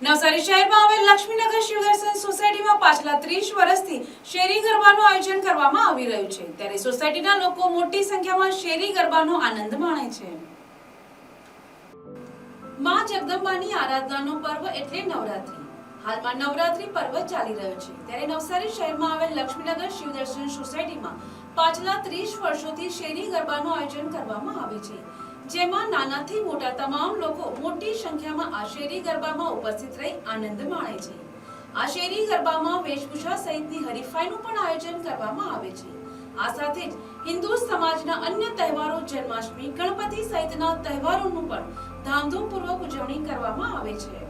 નવસારી શહેરમાં આવેલ લક્ષ્મીનગર શિવદર્શન સોસાયટીમાં પાછલા ત્રીસ વર્ષથી શેરી ગરબાનું આયોજન કરવામાં આવી રહ્યું છે. ત્યારે સોસાયટીના લોકો મોટી સંખ્યામાં શેરી ગરબાનો આનંદ માણે છે. માં જગદંબાની આરાધનાનો પર્વ એટલે નવરાત્રી. હાલમાં નવરાત્રી પર્વ ચાલી રહ્યો છે. ત્યારે નવસારી શહેરમાં આવેલ લક્ષ્મીનગર શિવદર્શન સોસાયટીમાં પાછલા ત્રીસ વર્ષોથી શેરી ગરબાનું આયોજન કરવામાં આવે છે. જેમાં નાનાથી મોટા તમામ લોકો મોટી સંખ્યામાં આ શેરી ગરબામાં ઉપસ્થિત રહી આનંદ માણે છે. આ શેરી ગરબામાં વેશભૂષા સહિતની હરીફાઈનું પણ આયોજન કરવામાં આવે છે. આ સાથે જ હિન્દુ સમાજના અન્ય તહેવારો, જન્માષ્ટમી, ગણપતિ સહિતના તહેવારોનું પણ ધામધૂમપૂર્વક ઉજવણી કરવામાં આવે છે.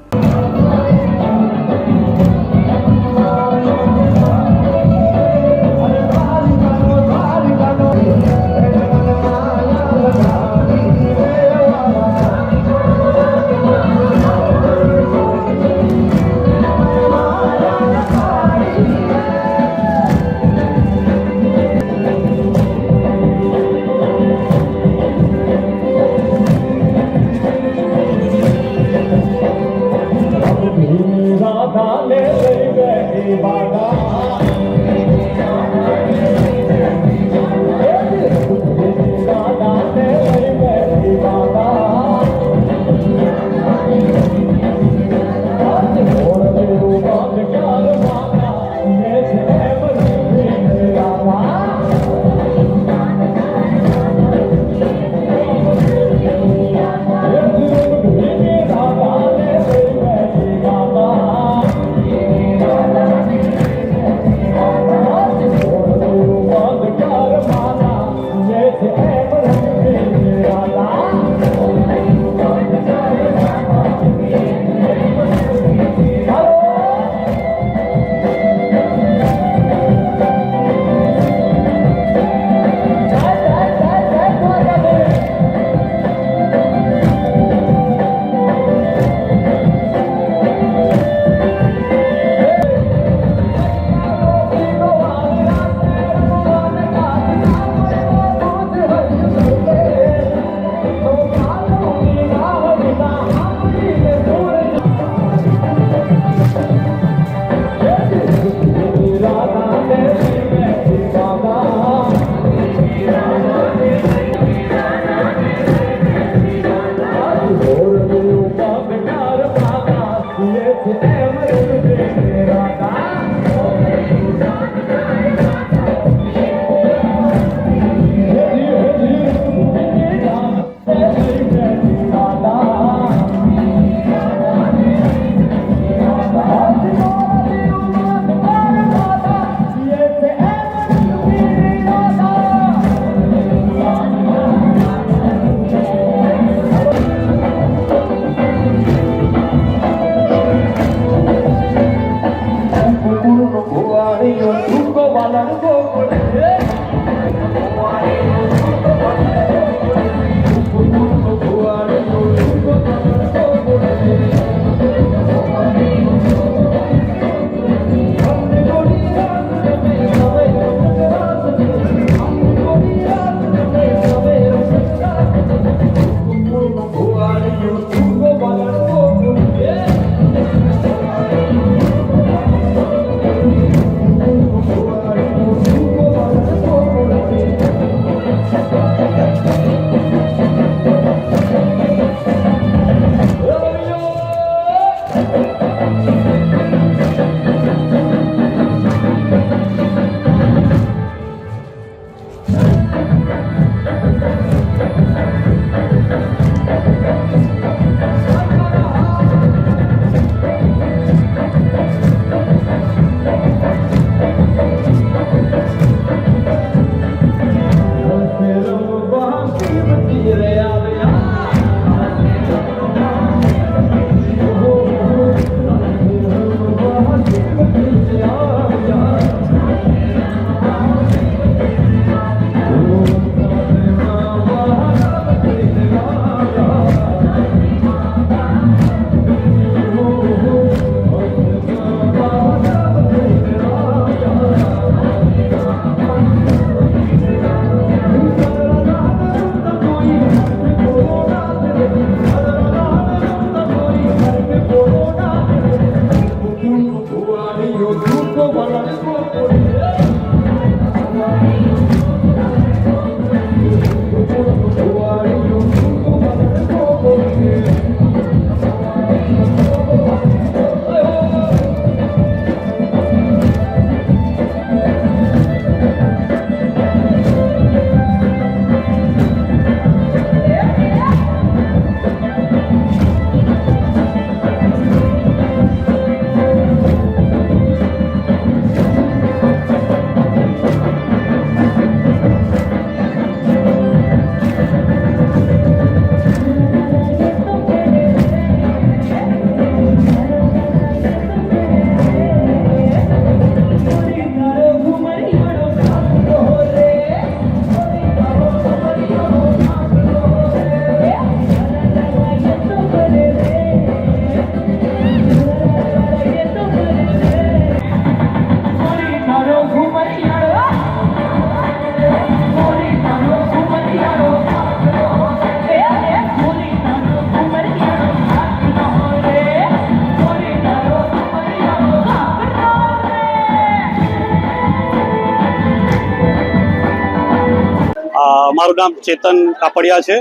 મારું નામ ચેતન કાપડિયા છે.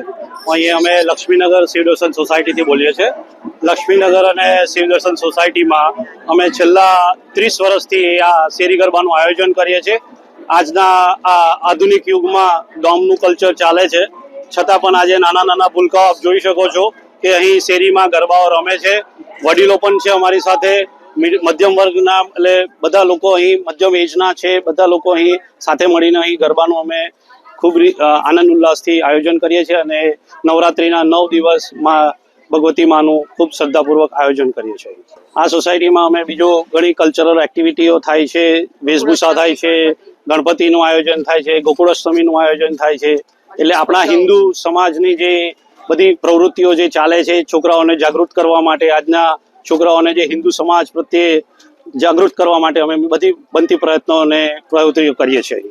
અહીંયા અમે લક્ષ્મીનગર શિવદર્શન સોસાયટીથી બોલીએ છીએ. લક્ષ્મીનગર અને શિવદર્શન સોસાયટીમાં અમે છેલ્લા ત્રીસ વર્ષથી આ શેરી ગરબાનું આયોજન કરીએ છીએ. આજના આ આધુનિક યુગમાં ડોમનું કલ્ચર ચાલે છે. છતાં પણ આજે નાના નાના ભૂલકાઓ આપ જોઈ શકો છો કે અહીં શેરીમાં ગરબાઓ રમે છે. વડીલો પણ છે અમારી સાથે. મધ્યમ વર્ગના એટલે બધા લોકો અહીં મધ્યમ એજના છે. બધા લોકો અહીં સાથે મળીને અહીં ગરબાનું અમે ખૂબ આનંદ ઉલ્લાસથી આયોજન કરીએ છીએ અને નવરાત્રિના નવ દિવસમાં ભગવતી માનું ખૂબ શ્રદ્ધાપૂર્વક આયોજન કરીએ છીએ. આ સોસાયટીમાં અમે બીજો ઘણી કલ્ચરલ એક્ટિવિટીઓ થાય છે, વેશભૂષા થાય છે, ગણપતિનું આયોજન થાય છે, ગોકુળાષ્ટમીનું આયોજન થાય છે. એટલે આપણા હિન્દુ સમાજની જે બધી પ્રવૃત્તિઓ જે ચાલે છે, છોકરાઓને જાગૃત કરવા માટે, આજના છોકરાઓને જે હિન્દુ સમાજ પ્રત્યે જાગૃત કરવા માટે અમે બધી બનતી પ્રયત્નો અને પ્રવૃત્તિઓ કરીએ છીએ.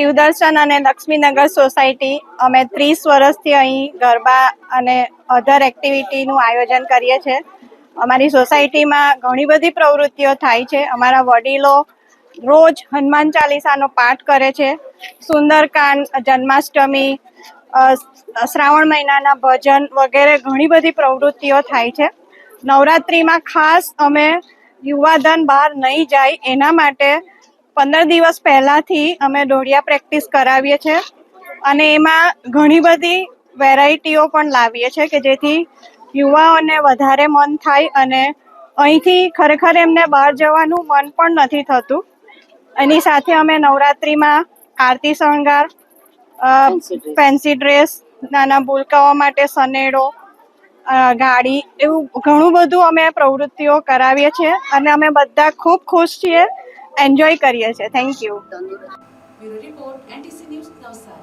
શિવદર્શન અને લક્ષ્મીનગર સોસાયટી અમે ત્રીસ વર્ષથી અહીં ગરબા અને અધર એક્ટિવિટીનું આયોજન કરીએ છીએ. અમારી સોસાયટીમાં ઘણી બધી પ્રવૃત્તિઓ થાય છે. અમારા વડીલો રોજ હનુમાન ચાલીસાનો પાઠ કરે છે. સુંદરકાંડ, જન્માષ્ટમી શ્રાવણ મહિનાના ભજન વગેરે ઘણી બધી પ્રવૃત્તિઓ થાય છે. નવરાત્રિમાં ખાસ અમે યુવાધન બહાર નહીં જાય એના માટે પંદર દિવસ પહેલાથી અમે દોઢિયા પ્રેક્ટિસ કરાવીએ છીએ. અને એમાં ઘણી બધી વેરાયટીઓ પણ લાવીએ છીએ કે જેથી યુવાઓને વધારે મન થાય અને અહીંથી ખરેખર એમને બહાર જવાનું મન પણ નથી થતું. એની સાથે અમે નવરાત્રિમાં આરતી શણગાર ફેન્સી ડ્રેસ, નાના ભૂલકાઓ માટે સનેડો ગાડી એવું ઘણું બધું અમે પ્રવૃત્તિઓ કરાવીએ છીએ. અને અમે બધા ખૂબ ખુશ છીએ એન્જોય કરીએ છીએ thank you report NTC news Navsari